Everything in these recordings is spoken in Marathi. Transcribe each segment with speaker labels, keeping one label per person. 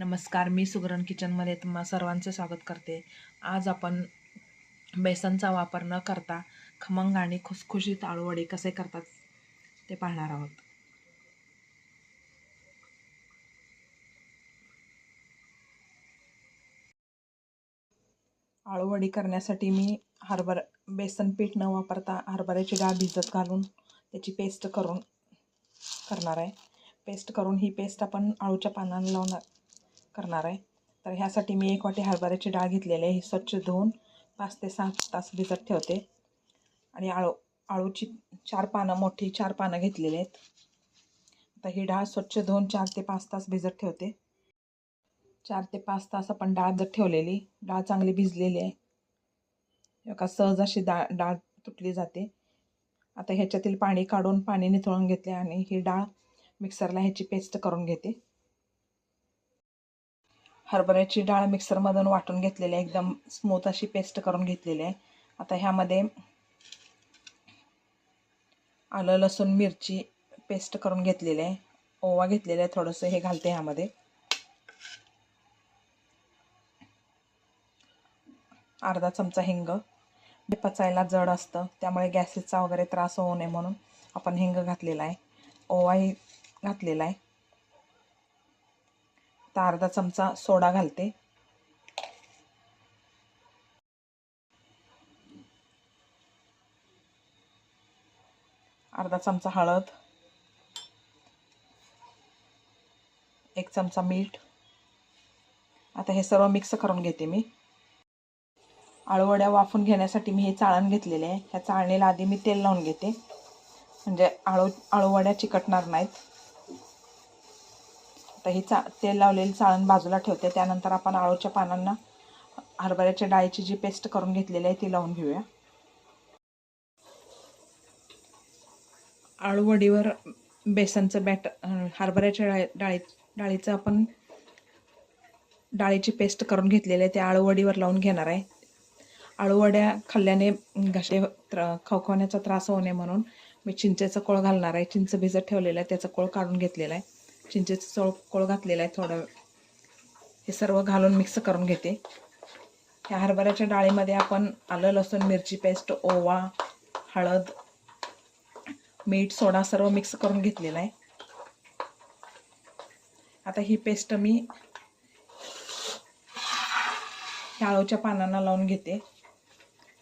Speaker 1: नमस्कार मी सुगरण किचनमध्ये तुम्हा सर्वांचे स्वागत करते. आज आपण बेसनचा वापर न करता खमंग आणि खुसखुशीत आळूवडी कसे करतात ते पाहणार आहोत. आळूवडी करण्यासाठी मी हरभरा बेसन पीठ न वापरता हरभऱ्याची डाळ भिजत घालून त्याची पेस्ट करून करणार आहे. पेस्ट करून ही पेस्ट आपण आळूच्या पानांना लावणार करणार आहे. तर ह्यासाठी मी एक वाटी हरभऱ्याची डाळ घेतलेली आहे. ही स्वच्छ धुवून पाच ते सहा तास भिजत ठेवते. आणि आळू आळूची चार पानं मोठी चार पानं घेतलेली आहेत. आता ही डाळ स्वच्छ धुवून चार ते पाच तास भिजत ठेवते. चार ते पाच तास आपण डाळ जर ठेवलेली. डाळ चांगली भिजलेली आहे. एका सहज अशी डाळ डाळ तुटली जाते. आता ह्याच्यातील पाणी काढून पाणी निथळून घेतले आणि ही डाळ मिक्सरला ह्याची पेस्ट करून घेते. हरभऱ्याची डाळ मिक्सरमधून वाटून घेतलेली आहे. एकदम स्मूथ अशी पेस्ट करून घेतलेली आहे. आता ह्यामध्ये आलं लसूण मिरची पेस्ट करून घेतलेली आहे. ओवा घेतलेला आहे थोडंसं हे घालते ह्यामध्ये. अर्धा चमचा हिंग. हे पचायला जड असतं त्यामुळे गॅसेसचा वगैरे त्रास होऊ नये म्हणून आपण हिंग घातलेला आहे. ओवाही घातलेला आहे. आता अर्धा चमचा सोडा घालते. अर्धा चमचा हळद. एक चमचा मीठ. आता हे सर्व मिक्स करून घेते मी. आळूवड्या वाफून घेण्यासाठी मी हे चाळण घेतलेले आहे. ह्या चाळणीला आधी मी तेल लावून घेते. म्हणजे आळू आळूवड्या चिकटणार नाहीत. आता ही चा तेल लावलेली चाळण बाजूला ठेवते. त्यानंतर आपण आळूच्या पानांना हरभऱ्याच्या डाळीची जी पेस्ट करून घेतलेली आहे ती लावून घेऊया. आळूवडीवर बेसनचं बॅट हरभऱ्याच्या डाळी डाळी डाळीचं आपण डाळीची पेस्ट करून घेतलेली आहे ते आळूवडीवर लावून घेणार आहे. आळूवड्या खाल्ल्याने घसे त्र खवखवण्याचा त्रास होऊ नये म्हणून मी चिंचेचं कोळ घालणार आहे. चिंच भिजत ठेवलेलं आहे त्याचं कोळ काढून घेतलेला आहे. चिंचेचं चोळ कोळ घातलेला आहे थोडं. हे सर्व घालून मिक्स करून घेते. ह्या हरभऱ्याच्या डाळीमध्ये आपण आलं लसूण मिरची पेस्ट ओवा हळद मीठ सोडा सर्व मिक्स करून घेतलेला आहे. आता ही पेस्ट मी ह्या आळूच्या पानांना लावून घेते.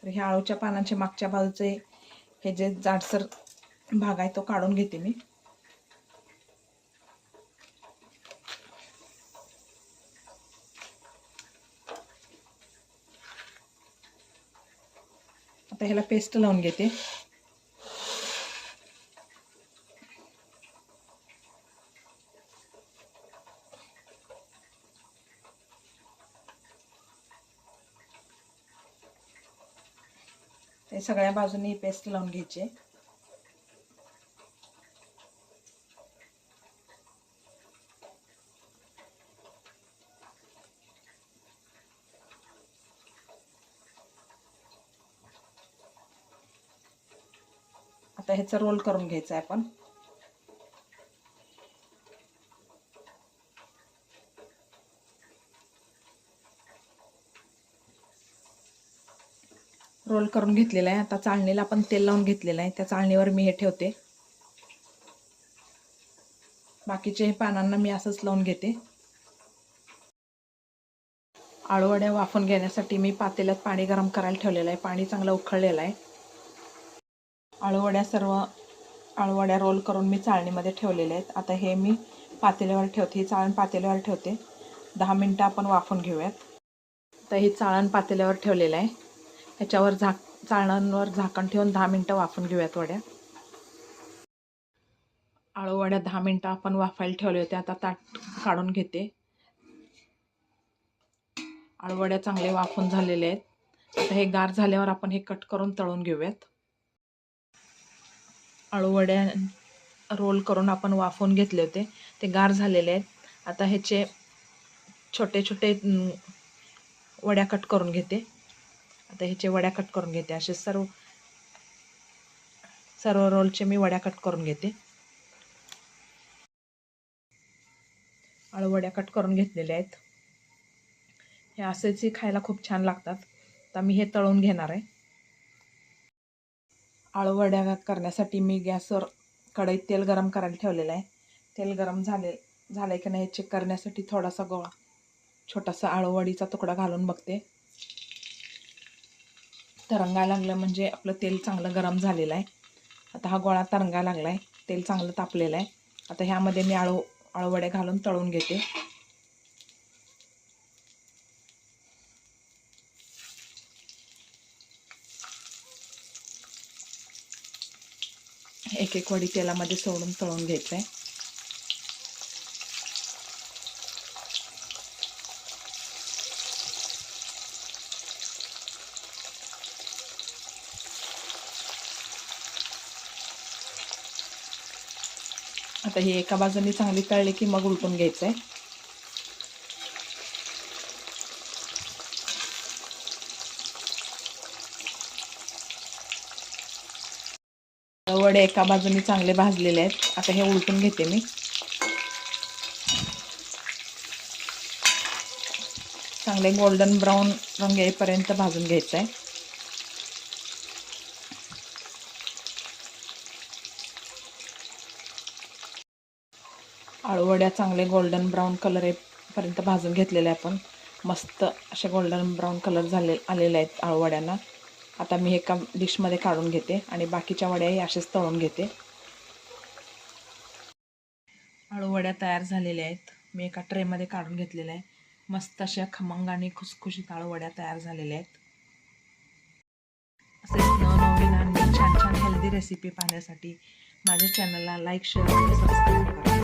Speaker 1: तर ह्या आळूच्या पानांच्या मागच्या बाजूचे हे जे जाडसर भाग आहे तो काढून घेते मी. आता ह्याला पेस्ट लावून घेते. ते सगळ्या बाजूनी पेस्ट लावून घ्यायचे. आता ह्याचा रोल करून घ्यायचा आहे आपण. रोल करून घेतलेला आहे. आता चाळणीला आपण तेल लावून घेतलेलं आहे. त्या चाळणीवर मी हे ठेवते. बाकीचे हे पानांना मी असंच लावून घेते. आळूवड्या वाफून घेण्यासाठी मी पातेल्यात पाणी गरम करायला ठेवलेलं आहे. पाणी चांगलं उखळलेलं आहे. आळूवड्या सर्व आळूवड्या रोल करून मी चाळणीमध्ये ठेवलेल्या आहेत. आता हे मी पातेल्यावर ठेवते. ही चाळण पातेल्यावर ठेवते. दहा मिनटं आपण वाफून घेऊयात. तर ही चाळण पातेल्यावर ठेवलेलं आहे. ह्याच्यावर झाक चाळणांवर झाकण ठेवून दहा मिनटं वाफून घेऊयात वड्या. आळूवड्या दहा मिनटं आपण वाफायला ठेवले होते. आता ताट काढून घेते. आळूवड्या चांगले वाफून झालेले आहेत. आता हे गार झाल्यावर आपण हे कट करून तळून घेऊयात. आळूवड्या रोल करून आपण वाफवून घेतले होते. ते गार झालेले आहेत. आता ह्याचे छोटे छोटे वड्या कट करून घेते. आता ह्याचे वड्या कट करून घेते. असे सर्व सर्व रोलचे मी वड्या कट करून घेते. आळूवड्या कट करून घेतलेल्या आहेत. हे असेच खायला खूप छान लागतात. तर मी हे तळून घेणार आहे. आळूवड्या करण्यासाठी मी गॅसवर कढईत तेल गरम करायला ठेवलेलं आहे. तेल गरम झाले झालं आहे की नाही चेक करण्यासाठी थोडासा गोळा छोटासा आळूवडीचा तुकडा घालून बघते. तरंगायला लागलं म्हणजे आपलं तेल चांगलं गरम झालेलं आहे. आता हा गोळा तरंगायला लागला आहे तेल चांगलं तापलेलं आहे. आता ह्यामध्ये मी आळू आळूवडे घालून तळून घेते. एक एक वडी तेलामध्ये सोडून तळून घ्यायचं आहे आता ही एका बाजूनी चांगली तळली की मग उलटून घ्यायचं आहे वडे एका बाजूने चांगले भाजलेले आहेत. आता हे उलटून घेते मी. चांगले गोल्डन ब्राऊन रंग येईपर्यंत भाजून घ्यायचं आहे आळूवड्या चांगले गोल्डन ब्राऊन कलर येईपर्यंत भाजून घेतलेले आपण. मस्त असे गोल्डन ब्राऊन कलर झाले आलेले आहेत आळूवड्यांना. आता मी एका डिशमध्ये काढून घेते आणि बाकीच्या वड्याही असेच तळून घेते. आळूवड्या तयार झालेल्या आहेत. मी एका ट्रेमध्ये काढून घेतलेल्या आहे मस्त अशा खमंग आणि खुसखुशीत आळूवड्या तयार झालेल्या आहेत. असेच नवनवीन आणि छान छान हेल्दी रेसिपी पाहण्यासाठी माझ्या चॅनलला लाईक शेअर आणि सबस्क्राईब करा.